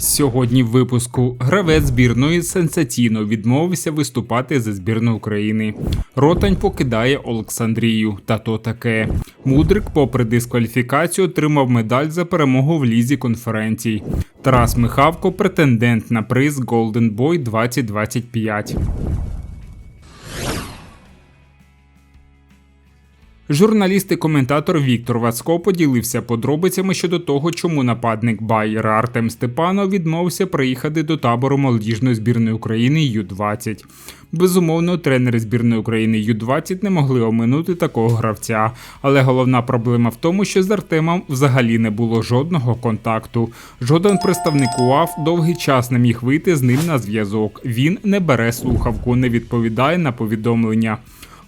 Сьогодні в випуску гравець збірної сенсаційно відмовився виступати за збірну України. Ротань покидає Олександрію. Та то таке. Мудрик, попри дискваліфікацію, отримав медаль за перемогу в лізі конференцій. Тарас Михавко претендент на приз Golden Boy 2025. Журналіст і коментатор Віктор Вацко поділився подробицями щодо того, чому нападник Байера Артем Степанов відмовився приїхати до табору молодіжної збірної України Ю-20. Безумовно, тренери збірної України Ю-20 не могли оминути такого гравця, але головна проблема в тому, що з Артемом взагалі не було жодного контакту. Жоден представник УАФ довгий час не міг вийти з ним на зв'язок. Він не бере слухавку, не відповідає на повідомлення.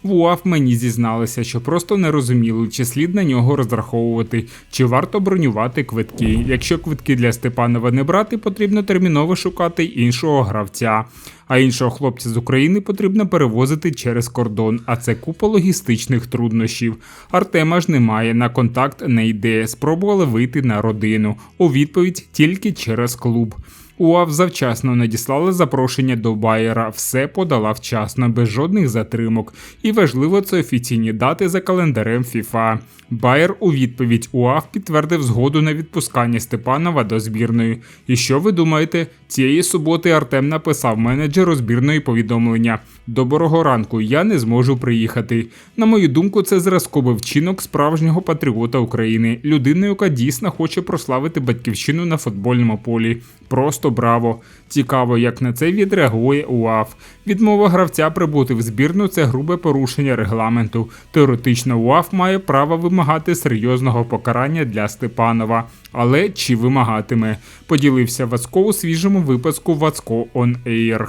В УАФ мені зізналися, що просто не розуміли, чи слід на нього розраховувати, чи варто бронювати квитки. Якщо квитки для Степанова не брати, потрібно терміново шукати іншого гравця. А іншого хлопця з України потрібно перевозити через кордон, а це купа логістичних труднощів. Артема ж немає, на контакт не йде. Спробували вийти на родину. У відповідь тільки через клуб. УАВ завчасно надіслали запрошення до Байера, все подала вчасно, без жодних затримок. І важливо це офіційні дати за календарем ФІФА. Байер у відповідь УАВ підтвердив згоду на відпускання Степанова до збірної. І що ви думаєте? Цієї суботи Артем написав менеджеру збірної повідомлення: Доброго ранку, я не зможу приїхати. На мою думку, це зразковий вчинок справжнього патріота України, людини, яка дійсно хоче прославити батьківщину на футбольному полі. Просто браво! Цікаво, як на це відреагує УАФ. Відмова гравця прибути в збірну це грубе порушення регламенту. Теоретично УАФ має право вимагати серйозного покарання для Степанова. Але чи вимагатиме? Поділився Вацко у свіжому випуску Вацко On Air.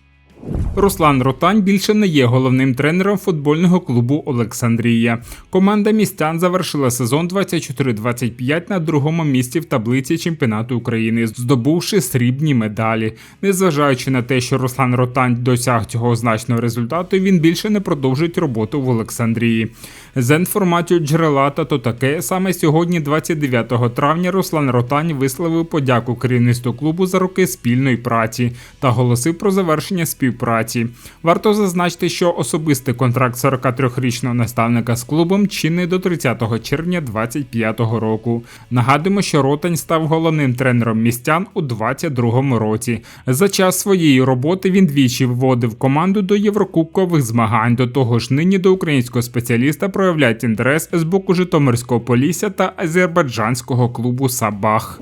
Руслан Ротань більше не є головним тренером футбольного клубу Олександрія. Команда містян завершила сезон 24-25 на другому місці в таблиці чемпіонату України, здобувши срібні медалі. Незважаючи на те, що Руслан Ротань досяг цього значного результату, він більше не продовжить роботу в Олександрії. За інформацією джерела та то таке саме сьогодні, 29 травня, Руслан Ротань висловив подяку керівництву клубу за роки спільної праці та оголосив про завершення співпраці. Варто зазначити, що особистий контракт 43-річного наставника з клубом чинний до 30 червня 2025 року. Нагадуємо, що Ротань став головним тренером містян у 2022 році. За час своєї роботи він двічі вводив команду до єврокубкових змагань. До того ж, нині до українського спеціаліста проявляють інтерес з боку Житомирського Полісся та азербайджанського клубу Сабах.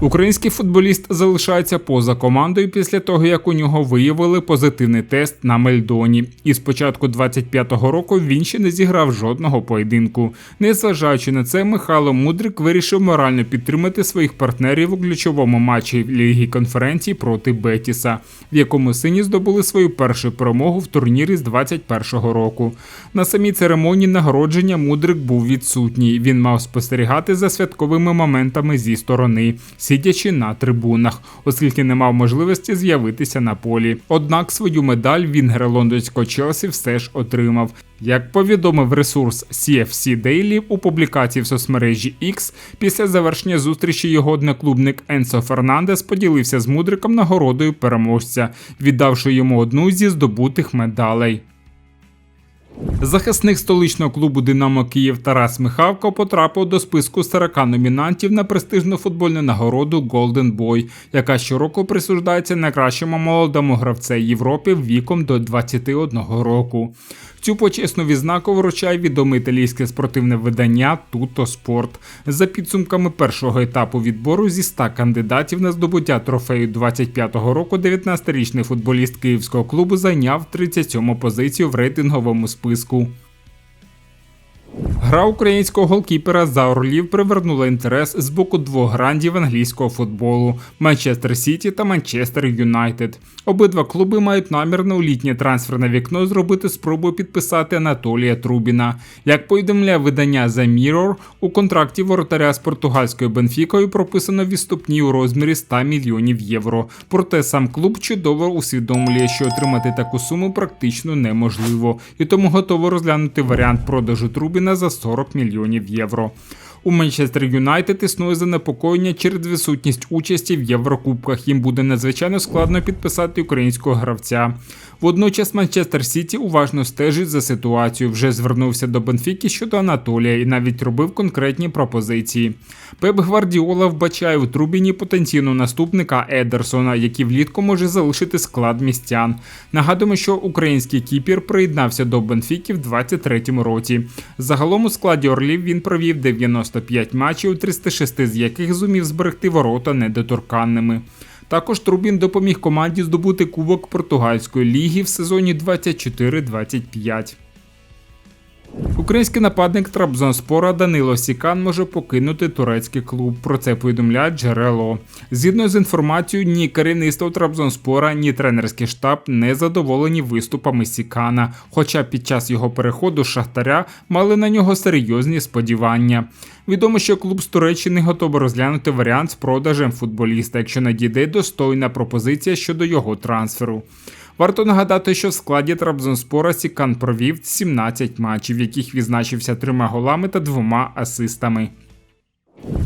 Український футболіст залишається поза командою після того, як у нього виявили позитивний тест на Мельдоні. І з початку 25-го року він ще не зіграв жодного поєдинку. Незважаючи на це, Михайло Мудрик вирішив морально підтримати своїх партнерів у ключовому матчі Ліги конференції проти Бетіса, в якому сині здобули свою першу перемогу в турнірі з 21-го року. На самій церемонії нагородження Мудрик був відсутній. Він мав спостерігати за святковими моментами зі сторони сидячи на трибунах, оскільки не мав можливості з'явитися на полі. Однак свою медаль Вінгер лондонського Челсі все ж отримав. Як повідомив ресурс CFC Daily у публікації в соцмережі X, після завершення зустрічі його одноклубник Енсо Фернандес поділився з мудриком нагородою переможця, віддавши йому одну зі здобутих медалей. Захисник столичного клубу Динамо Київ Тарас Михавко потрапив до списку 40 номінантів на престижну футбольну нагороду Golden Boy, яка щороку присуждається найкращому молодому гравцю Європи віком до 21 року. Цю почесну відзнаку вручає відоме італійське спортивне видання Туто Спорт. За підсумками першого етапу відбору зі 100 кандидатів на здобуття трофею 25-го року 19-річний футболіст київського клубу зайняв 37-му позицію в рейтинговому списку. Гра українського голкіпера за Орлів привернула інтерес з боку двох грандів англійського футболу Манчестер Сіті та Манчестер Юнайтед. Обидва клуби мають намір на у літнє трансферне вікно зробити спробу підписати Анатолія Трубіна. Як повідомляє видання The Mirror, у контракті воротаря з португальською Бенфікою прописано відступні у розмірі 100 мільйонів євро. Проте сам клуб чудово усвідомлює, що отримати таку суму практично неможливо, і тому готово розглянути варіант продажу Трубіна за 40 мільйонів євро. У Манчестер Юнайтед існує занепокоєння через відсутність участі в Єврокубках. Їм буде надзвичайно складно підписати українського гравця. Водночас Манчестер Сіті уважно стежить за ситуацією. Вже звернувся до Бенфіки щодо Анатолія і навіть робив конкретні пропозиції. Пеп Гвардіола вбачає у Трубіні потенційного наступника Едерсона, який влітку може залишити склад містян. Нагадуємо, що український кіпір приєднався до Бенфіки в 23-му році. Загалом у складі Орлів він провів 95 матчів, 306 з яких зумів зберегти ворота недоторканними. Також Трубін допоміг команді здобути кубок португальської ліги в сезоні 24-25. Український нападник Трабзонспора Данило Сікан може покинути турецький клуб. Про це повідомляє джерело. Згідно з інформацією, ні керівництво Трабзонспора, ні тренерський штаб не задоволені виступами Сікана. Хоча під час його переходу Шахтаря мали на нього серйозні сподівання. Відомо, що клуб з Туреччини готовий розглянути варіант з продажем футболіста, якщо надійде достойна пропозиція щодо його трансферу. Варто нагадати, що в складі Трабзонспора Сікан провів 17 матчів, в яких відзначився трьома голами та двома асистами.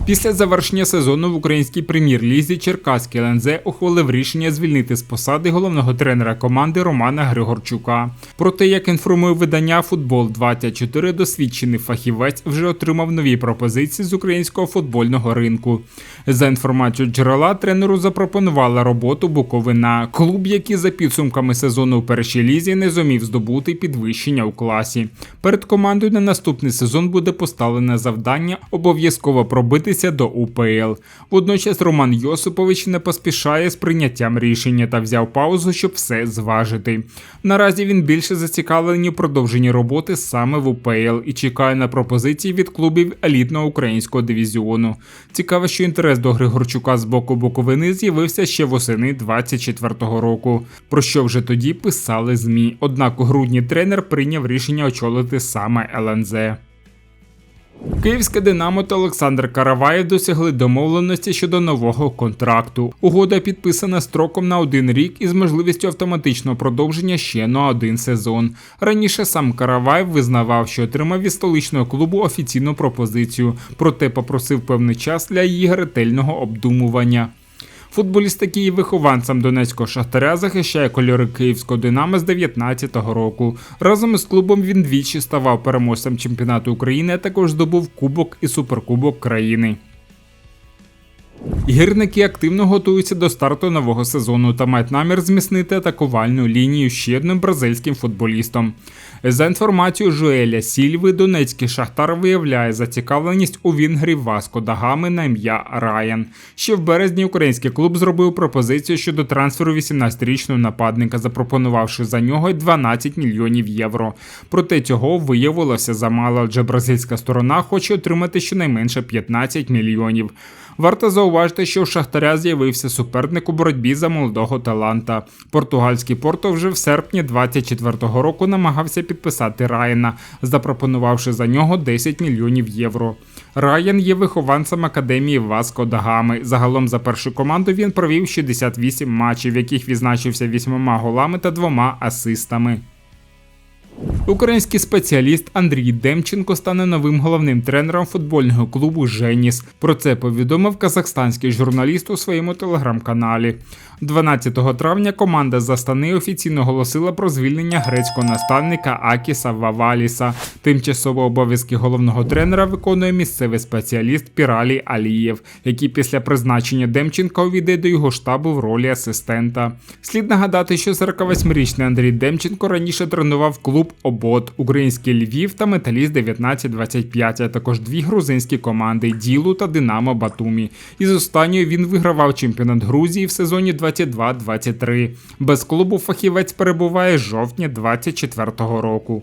Після завершення сезону в українській прем'єр-лізі Черкаський ЛНЗ ухвалив рішення звільнити з посади головного тренера команди Романа Григорчука. Проте, як інформує видання Футбол 24 досвідчений фахівець вже отримав нові пропозиції з українського футбольного ринку. За інформацією джерела, тренеру запропонувала роботу Буковина, клуб, який за підсумками сезону у першій лізі не зумів здобути підвищення у класі. Перед командою на наступний сезон буде поставлене завдання обов'язково пробитися до УПЛ. Водночас Роман Йосипович не поспішає з прийняттям рішення та взяв паузу, щоб все зважити. Наразі він більше зацікавлений у продовженні роботи саме в УПЛ і чекає на пропозиції від клубів елітного українського дивізіону. Цікаво, що інтерес до Григорчука з боку Буковини з'явився ще восени 24-го року, про що вже тоді писали ЗМІ. Однак у грудні тренер прийняв рішення очолити саме ЛНЗ. Київське Динамо та Олександр Караваєв досягли домовленості щодо нового контракту. Угода підписана строком на один рік із можливістю автоматичного продовження ще на один сезон. Раніше сам Караваєв визнавав, що отримав від столичного клубу офіційну пропозицію, проте попросив певний час для її ретельного обдумування. Футболіст, який вихованцем Донецького шахтаря, захищає кольори київського Динамо з 19-го року. Разом із клубом він двічі ставав переможцем чемпіонату України, а також здобув кубок і суперкубок країни. Гірники активно готуються до старту нового сезону та мають намір зміцнити атакувальну лінію ще одним бразильським футболістом. За інформацією Жуеля Сільви, Донецький Шахтар виявляє зацікавленість у Вінгрі Васко Дагами на ім'я Райан. Ще в березні український клуб зробив пропозицію щодо трансферу 18-річного нападника, запропонувавши за нього 12 мільйонів євро. Проте цього виявилося замало, адже бразильська сторона хоче отримати щонайменше 15 мільйонів. Варто зауважити, що у Шахтаря з'явився суперник у боротьбі за молодого таланта. Португальський порто вже в серпні 24-го року намагався підписати Райана, запропонувавши за нього 10 мільйонів євро. Райан є вихованцем академії Васко Дагами. Загалом за першу команду він провів 68 матчів, в яких відзначився вісьмома голами та двома асистами. Український спеціаліст Андрій Демченко стане новим головним тренером футбольного клубу Женіс. Про це повідомив казахстанський журналіст у своєму телеграм-каналі. 12 травня команда з Астани офіційно оголосила про звільнення грецького наставника Акіса Ваваліса. Тимчасово обов'язки головного тренера виконує місцевий спеціаліст Піралі Алієв, який після призначення Демченка увійде до його штабу в ролі асистента. Слід нагадати, що 48-річний Андрій Демченко раніше тренував клуб Обод, український Львів та Металіст 1925, а також дві грузинські команди Ділу та Динамо Батумі. Із останньою він вигравав чемпіонат Грузії в сезоні 22-23. Без клубу фахівець перебуває з жовтня 24-го року.